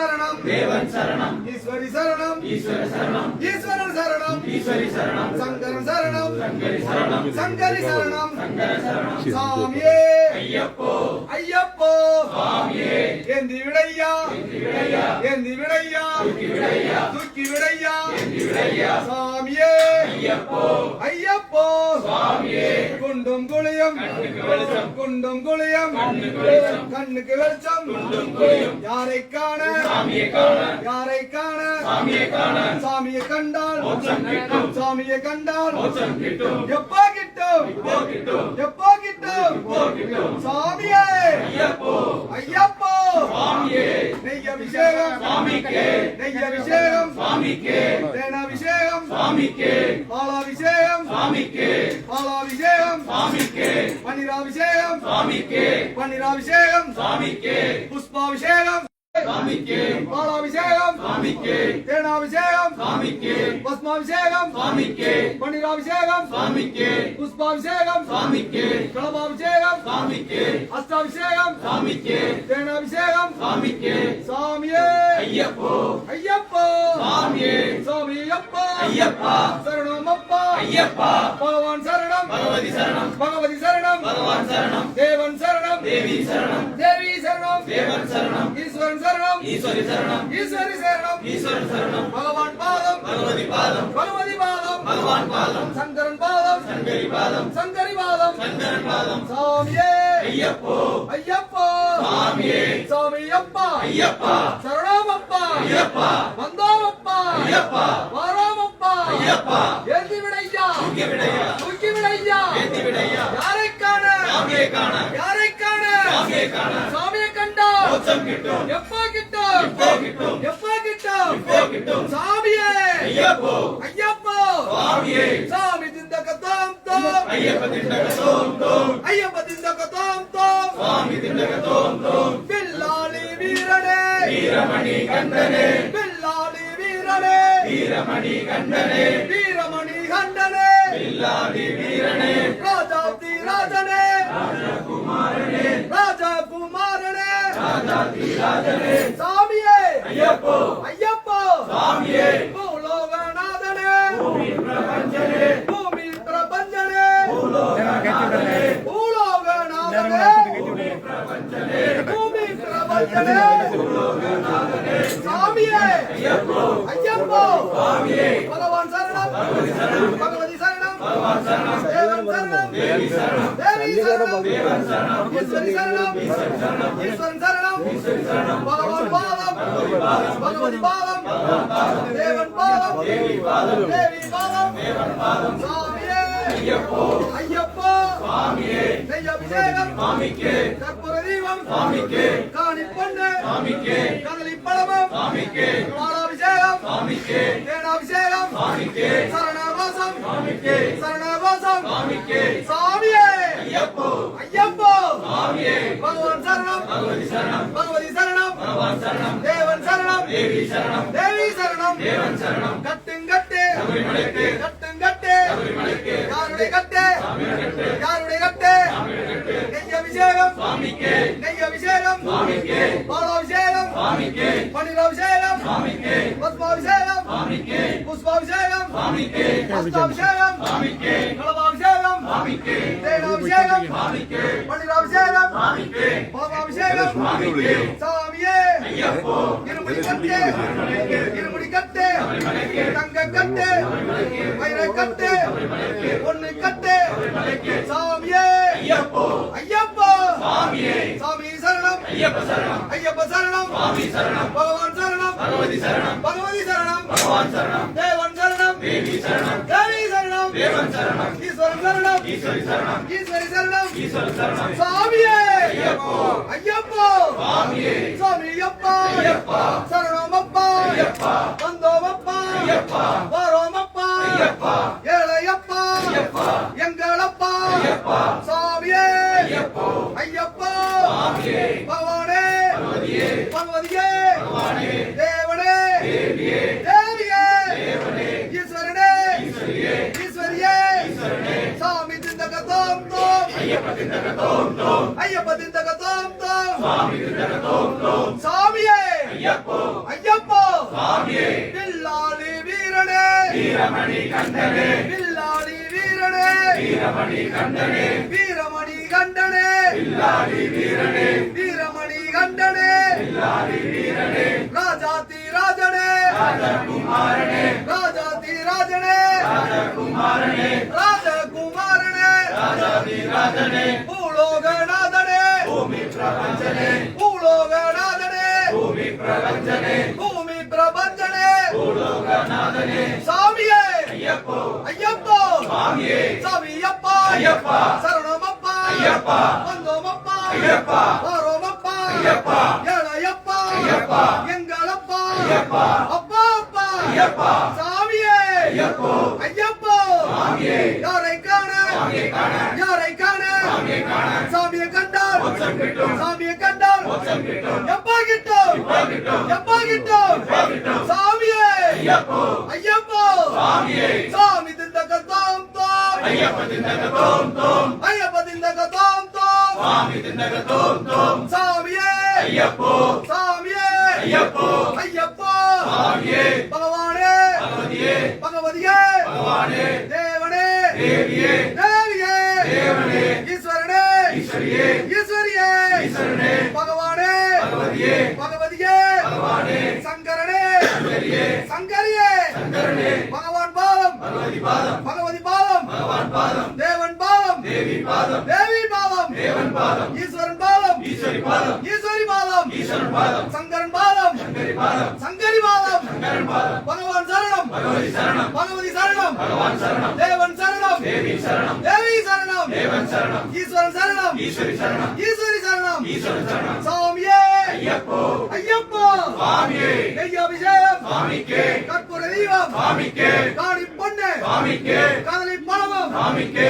சரணம். தேவன் சரணம். ஈஸ்வரி சரணம். ஈஸ்வர சரணம். ஈஸ்வரன் சரணம். ஈஸ்வரி சரணம். சங்கரன் சரணம். சங்கரி சரணம். சங்கரி சரணம். சங்கர சரணம். சாமியே. ஐயப்போ. ஐயப்போ. சுவாமியே ஏந்தி விடையா. விடையா. ஏந்தி விடையா. தூக்கி விடையா. விடையா. சாமியே. ஐயப்போ. ஐயப்போ. சுவாமியே குண்டும் குளியும். குண்டும் குளியும் கண்ணுக்கு வெளிச்சம். கண்ணுக்கு வெளிச்சம். குண்டும் குளியும். யாரை காண? யாரை காண? சாமியை காண. சாமியை கண்டால். சாமியை கண்டால். எப்போ கிட்டும் இப்போ கிட்டும் எப்போ கிட்டும் இப்போ கிட்டும் சாமியே. ஐயப்போ. ஐயப்போ. சுவாமியே நெய் அபிஷேகம் சுவாமிக்கே நெய் அபிஷேகம் தேனாபிஷேகம் பாலாபிஷேகம். பாலாபிஷேகம். பன்னீராபிஷேகம். பன்னீராபிஷேகம். சுவாமிக்கே புஷ்பாபிஷேகம். சுவாமிக்கே பாலாபிஷேகம் சுவாமிக்கே தேனாபிஷேகம் சுவாமிக்கே பஸ்மாபிஷேகம் சுவாமிக்கே பன்னீராபிஷேகம் சுவாமிக்கே புஷ்பாபிஷேகம் சுவாமிக்கே கலபாபிஷேகம் சுவாமிக்கே அஷ்டாபிஷேகம் சுவாமிக்கே தேனாபிஷேகம் சுவாமிக்கே சாமியே ஐயப்போ ஐயப்போ சுவாமியே சாமி அப்பா ஐயப்பா சரணம் அப்பா ஐயப்பா பகவான் சரணம் பகவதி சரணம் பகவதி சரணம் பகவான் சரணம் தேவன் சரணம் தேவி சரணம் தேவி சரணம் தேவன் சரணம். ஈஸ்வரன் சரணம். ஈஸ்வரி சரணம். ஈஸ்வரி சரணம். ஈஸ்வரன் சரணம். பகவான் பாதம். பகவதி பாதம். பகவதி பாதம். பகவான் பாதம். சங்கரன் பாதம். சங்கரி பாதம். சங்கரி பாதம். சங்கரன் பாதம். சாமியே. ஐயப்போ. ஐயப்பா. சுவாமியே சாமி அப்பா ஐயப்பா. சரணம் அப்பா ஐயப்பா. வந்தோம் அப்பா ஐயப்பா. வாரோம் அப்பா ஐயப்பா. ஏந்தி விடையா தூக்கி விடையா தூக்கி விடையா ஏத்தி விடையா யாரை காண? சாமியை காண. யாரை காண? சாமியை காண. சாமியை கண்டா மோட்சம் கிட்டும். எப்போ கிட்டும். இப்போ கிட்டும். எப்போ கிட்டும். இப்போ கிட்டும். சாமியே. ஐயப்போ. ஐயப்பா. சுவாமியே சாமி திண்டக தோம் தோம். ஐயப்ப திண்டக தோம் தோம். ஐயப்ப திண்டக தோம் தோம். சுவாமி திண்டக தோம் தோம். பில்லாளி வீரனே. வீரமணி கண்டனே பில்லாளி வீரனே. வீரமணி கண்டனே வீரமணி கண்டனே இல்லாதி வீரனே. ராஜாதி ராஜனே. குமாரனே ராஜா குமாரனே ராஜாதி ராஜனே சாமியே. ஐயப்போ. ஐயப்பா. சுவாமியே பூலோகநாதனே. பூமி பிரபஞ்சனே. பூமி பிரபஞ்சனே. பூலோகநாதனே. பூலோகநாதனே. பிரபஞ்சனே. பூமி பிரபஞ்சனே. சாமியே. ஐயப்போ. ஐயப்போ. சுவாமியே பகவான் சரணம். பகவதி சரணம். பகவான் சரணம். தேவன் சரணம். தேவி சரணம். சரணம் ஈஸ்வரன் சரணம் பகவான் பாதம் பகவதி பாதம் தேவன் பாதம் தேவி பாதம் தேவன் பாதம் சாமியே ஐயப்போ ஐயப்போ சுவாமியே நெய் அபிஷேகம் சுவாமிக்கே கற்பூர தீபம் சுவாமிக்கே காணி பொண்ணு சுவாமிக்கே கதலி பழமம் சுவாமிக்கே பாலாபிஷேகம் சுவாமிக்கே தேனாபிஷேகம் சுவாமிக்கே சரணாவாசம் சுவாமிக்கே சரணாவாசம் சுவாமிக்கே சாமியே ஐயப்போ ஐயப்போ சுவாமியே பகவான் சரணம் பகவதி சரணம் பகவதி சரணம் பகவான் சரணம் தேவன் சரணம் தேவி சரணம் தேவி சரணம் தேவன் சரணம் கட்டுங்கட்டு சபரிமலைக்கு கட்டுங்கட்டு சபரிமலைக்கு யாருடைய கட்டு சாமியர்கட்டு யாருடைய கட்டு சாமியர்கட்டு நெய் அபிஷேகம் சுவாமிக்கே நெய் அபிஷேகம் சுவாமிக்கே பாலாபிஷேகம் சுவாமிக்கே பன்னீராபிஷேகம் சுவாமிக்கே பத்மாபிஷேகம் சுவாமிக்கே புஷ்பாபிஷேகம் சுவாமிக்கே அஷ்டாபிஷேகம் சுவாமிக்கே கலபாபிஷேகம் சுவாமிக்கே தேனாபிஷேகம் சாமியே ஐயப்போ இருமுடி கட்டு இருமுடி கட்டு தங்க கட்டு வைர கட்டு பொண்ணு கட்டு சாமியே ஐயப்போ சாமி சரணம் ஐயப்ப சரணம் ஐயப்ப சரணம் சுவாமி சரணம் பகவான் சரணம் பகவதி சரணம் பகவான் சரணம் தேவன் சரணம் தேவி சரணம் சரணம். ஈஸ்வரன் சரணம். ஈஸ்வரி சரணம். ஈஸ்வரி சரணம். ஈஸ்வர சரணம். சாமியே. ஐயப்போ. ஐயப்பா. சுவாமியே சாமி அப்பா ஐயப்பா. சரணம் அப்பா ஐயப்பா. வந்தோம் அப்பா ஐயப்பா. வரோம் அப்பா ஐயப்பா. ஏழையப்பா. ஐயப்பா. எங்களப்பா. ஐயப்பா. சாமியே. ஐயப்போ. ஐயப்பா. சுவாமியே பகவானே பகவதியே பகவதியே பகவானே தேவனே தேவியே தேவியே தேவனே ஈஸ்வரனே ஈஸ்வரியே ஈஸ்வரியே ஈஸ்வரனே சாமி திந்தக தோம் தோம் ஐயப்ப திண்டக திந்தக தோம் தோம் சாமியே ஐயப்போ. ஐயப்போ வீரனே வீரமணி கண்டனே வில்லாளி வீரனே. வீரமணி கண்டனே வீரமணி கண்டனே. வீரனே வீரமணி கண்டனே வீரனே ராஜாதி ராஜனே ராஜகுமாரனே ராஜாதி ராஜனே. ராஜகுமாரனே ராஜகுமாரனே ராஜாதி ராஜனே பூலோகநாதனே பூமி பிரபஞ்சனே பூலோகநாதனே பூமி பிரபஞ்சனே பூமி பிரபஞ்சனே பூலோகநாதனே சாமியே ஐயப்போ ஐயப்போ சுவாமியே சாமியப்பா ஐயப்பா. சரணமப்பா ஐயப்பா. வந்தோமப்பா ஐயப்பா. வாரோமப்பா ஐயப்பா. ஏழையப்பா ஐயப்பா. எங்களப்பா ஐயப்பா. அப்பா அப்பா ஐயப்பா. சாமியே ஐயப்போ. ஐயப்போ சாமியே. யாரை காண சாமியை காண. யாரை காண? சாமியை காண. சாமியை கண்டால். சாமியை கண்டால். எப்பா கிட்டும். எப்பா கிட்டும். சாமியே. ஐயப்போ. சாமி திந்தக தோம் தோம். ஐயப்ப திண்டக தோம் தோம். ஐயப்ப திந்தக தோம் தோம். சுவாமி திண்டக தோம் தோம். சாமியே. ஐயப்போ. சாமியே. ஐயப்போ. ஐயப்போ. சாமியே. பகவானே. பகவதியே. பகவதியே. பகவானே தேவனே தேவியே தேவியே தேவனே ஈஸ்வரனே ஈஸ்வரியே ஈஸ்வரியே ஈஸ்வரனே பகவானே பகவதியே பகவதியே பகவானே சங்கரனே சங்கரியே சங்கரியே சங்கரனே பகவான் பாதம் பகவதி பாதம் பகவதி பாதம் பகவான் பாதம் தேவன் பாதம் தேவி பாதம் தேவி பாதம் தேவன் பாதம் ஈஸ்வரன் பாதம் ஈஸ்வரி பாதம் ஈஸ்வரி பாதம் ஈஸ்வரன் பாதம் சங்கரன் பாதம் சங்கரி பாதம் சங்கரி பாதம் சங்கரன் பாதம் பகவான் சரணம் பகவதி சரணம் பகவதி சரணம் பகவான் சரணம் தேவன் சரணம் தேவி சரணம் தேவி சரணம் தேவன் சரணம் ஈஸ்வரன் சரணம் ஈஸ்வரி சரணம் ஈஸ்வரி சரணம் ஈஸ்வரன் சரணம் சாமியே ஐயப்போ ஐயப்போ சுவாமியே நெய்யாபிஷேகம் சுவாமிக்கே கற்பூர தீபம் சுவாமிக்கே காணி பொண்ணு சுவாமிக்கே காதலி பழமும் சுவாமிக்கே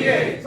Yeah.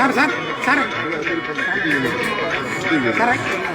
Sir sir sir. Sir